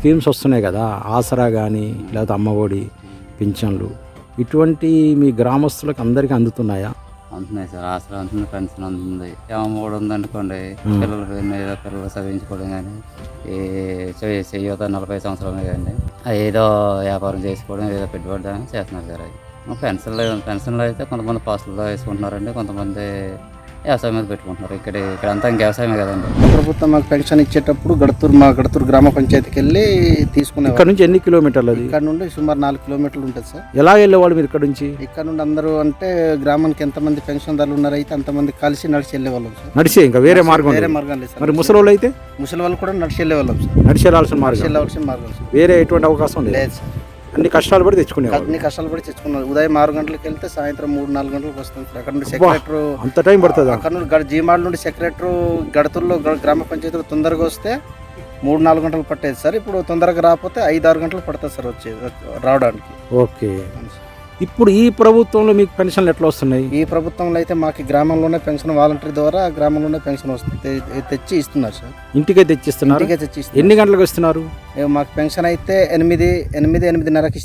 Schemes వస్తున్నాయి కదా ఆసరా కానీ లేకపోతే అమ్మఒడి పింఛన్లు ఇటువంటి మీ గ్రామస్తులకు అందరికీ అందుతున్నాయా? అందుతున్నాయి సార్ ఆసరా అందుతుంది పెన్షన్ అందుతుంది ఏమో కూడా ఉందనుకోండి పిల్లలకి ఏదో పిల్లలు చదివించుకోవడం కానీ చెయ్యి- చెయ్యత నలభై సంవత్సరాలు కానీ ఏదో వ్యాపారం చేసుకోవడం ఏదో పెట్టుబడి చేస్తున్నారు సార్ అది. పెన్షన్లు పెన్షన్లు అయితే కొంతమంది పాస్టుల్లో వేసుకుంటున్నారండి కొంతమంది వ్యవసాయం మీద పెట్టుకుంటున్నారు. ఇక్కడ ఇక్కడ అంతా ఇంక వ్యవసాయమే కదండి. ప్రభుత్వం మాకు పెన్షన్ ఇచ్చేటప్పుడు గడతూరు మా గడతూరు గ్రామ పంచాయతీకి వెళ్ళి తీసుకునే ఇక్కడ నుంచి ఎన్ని కిలోమీటర్లు అది? ఇక్కడ నుండి సుమారు నాలుగు కిలోమీటర్లు ఉంటుంది సార్. ఎలా వెళ్ళేవాళ్ళు మీరు ఇక్కడ నుంచి? ఇక్కడ నుండి అందరూ అంటే గ్రామానికి ఎంతమంది పెన్షన్దారులు ఉన్నారైతే అంతమంది కలిసి నడిచి వెళ్ళేవాళ్ళం సార్. నడిచే ఇంకా వేరే మార్గం వేరే. మార్గం లేదు సార్. మరి ముసలోళ్ళు అయితే? ముసలి వాళ్ళు కూడా నడిచి వెళ్ళేవాళ్ళం సార్. నడిచి వెళ్ళాల్సిన మార్గం. వెళ్ళవలసిన మార్గం వేరే ఎటువంటి అవకాశం లేదు. లేదు సార్. అన్ని కష్టాలు పడి తెచ్చుకునేవాళ్ళు. అన్ని కష్టాలు పడి తెచ్చుకున్నారు. ఉదయం ఆరు గంటలకు వెళ్తే సాయంత్రం మూడు నాలుగు గంటలకు వస్తాం సార్. అక్కడ నుండి సెక్రటరీ అంత టైం పడుతుందా? అక్కడ నుండి జీమాడ నుండి సెక్రటరీ గడతూరులో గ- గ్రామ పంచాయతీలో తొందరగా వస్తే మూడు నాలుగు గంటలు పట్టేది సార్. ఇప్పుడు తొందరగా రాకపోతే ఐదు ఆరు గంటలు పడుతుంది సార్ వచ్చే రావడానికి. ఓకే. ఇప్పుడు ఈ ప్రభుత్వంలో మీకు పెన్షన్లు ఎట్లా వస్తున్నాయి? ఈ ప్రభుత్వంలో అయితే మాకు గ్రామంలోనే పెన్షన్ వాలంటరీ ద్వారా గ్రామంలోనే పెన్షన్ వస్తుంది తెచ్చి ఇస్తున్నారు సార్. ఇంటికే తెచ్చిస్తున్నారు? ఇంటికే తెచ్చి ఇస్తున్నారు ఎన్ని గంటలకు వస్తున్నారు? ఏ మాకు పెన్షన్ అయితే ఎనిమిది ఎనిమిది ఎనిమిదిన్నరకి